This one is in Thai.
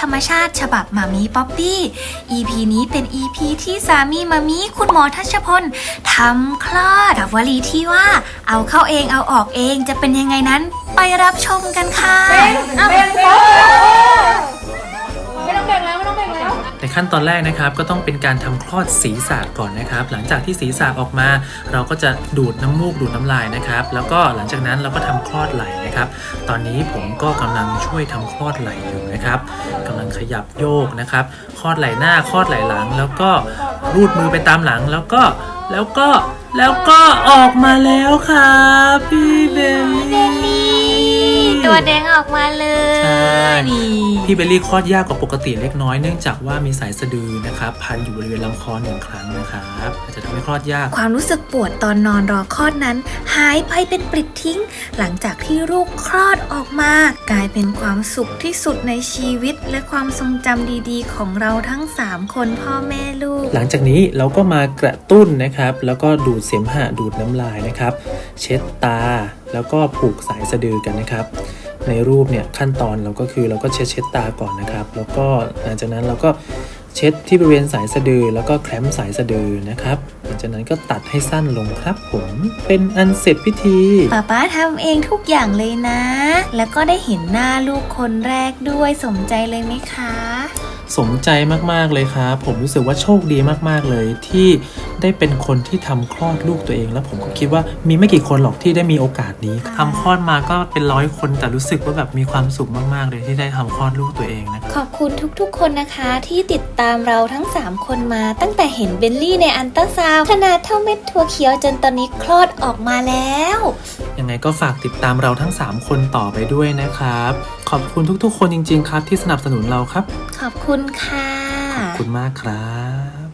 ธรรมชาติฉบับมามีป๊อปปี้ EP นี้เป็น EP ที่สามีมามีคุณหมอทัชพลทำคลอดกับวลีที่ว่า เอาเข้าเองเอาออกเองจะเป็นยังไงนั้น ไปรับชมกันค่ะ ในขั้นตอนแรกนะครับก็ต้องเป็นการทำคลอดศีรษะก่อนนะครับ หลังจากที่ศีรษะออกมา เราก็จะดูดน้ำมูกดูดน้ำลายนะครับ แล้วก็หลังจากนั้นเราก็ทำคลอดไหลนะครับ ตอนนี้ผมก็กำลังช่วยทำคลอดไหลอยู่นะครับกำลังขยับโยกนะครับ คลอดไหลหน้าคลอดไหลหลัง แล้วก็รูดมือไปตามหลังแล้วก็แล้วก็แล้วก็ออกมาแล้วครับพี่เบลลี่ตัวแดงออก ยนี่พี่เบลลี่คลอดยากกว่าปกติเล็กน้อยเนื่องจากว่ามีสายสะดือนะครับพันอยู่บริเวณลำคอหนึ่งครั้งนะครับอาจจะทำให้คลอดยาก ความรู้สึกปวดตอนนอนรอคลอดนั้น หายไปเป็นปลิดทิ้ง หลังจากที่ลูกคลอดออกมา กลายเป็นความสุขที่สุดในชีวิต และความทรงจำดีๆ ของเราทั้ง 3 คนพ่อแม่ลูก หลังจากนี้เราก็มากระตุ้นนะครับ แล้วก็ดูดเสมหะดูดน้ำลายนะครับ เช็ดตาแล้วก็ผูกสายสะดือกันนะครับ ในรูปเนี่ยขั้นตอนเราก็คือเราก็เช็ดเช็ดตาก่อนนะครับ แล้วก็หลังจากนั้นเราก็เช็ดที่บริเวณสายสะดือ แล้วก็แคล้มสายสะดือนะครับหลังจากนั้นก็ตัดให้สั้นลงครับผม เป็นอันเสร็จพิธีป้าป้าทำเองทุกอย่างเลยนะ แล้วก็ได้เห็นหน้าลูกคนแรกด้วยสมใจเลยไหมคะ สมใจมากๆเลยครับผมรู้สึกว่าโชคดีมากๆเลยที่ ได้เป็นคนที่ทำคลอดลูกตัวเอง แล้วผมก็คิดว่ามีไม่กี่คนหรอกที่ได้มีโอกาสนี้ทำคลอดมาก็เป็นร้อยคนแต่รู้สึกว่าแบบมีความสุขมากๆเลยที่ได้ทำคลอดลูกตัวเองนะครับขอบคุณทุกๆ คนนะคะ ที่ติดตามเราทั้ง 3 คนมา ตั้งแต่เห็นเบลลี่ในอันตราซาวด์ขนาดเท่าเม็ดถั่วเขียวจนตอนนี้คลอดออกมาแล้วยังไงก็ฝากติดตามเราทั้ง 3 คนต่อไปด้วยนะครับ ขอบคุณทุกๆ คนจริง ๆ ครับ ที่สนับสนุนเราครับ ขอบคุณค่ะขอบคุณมากครับ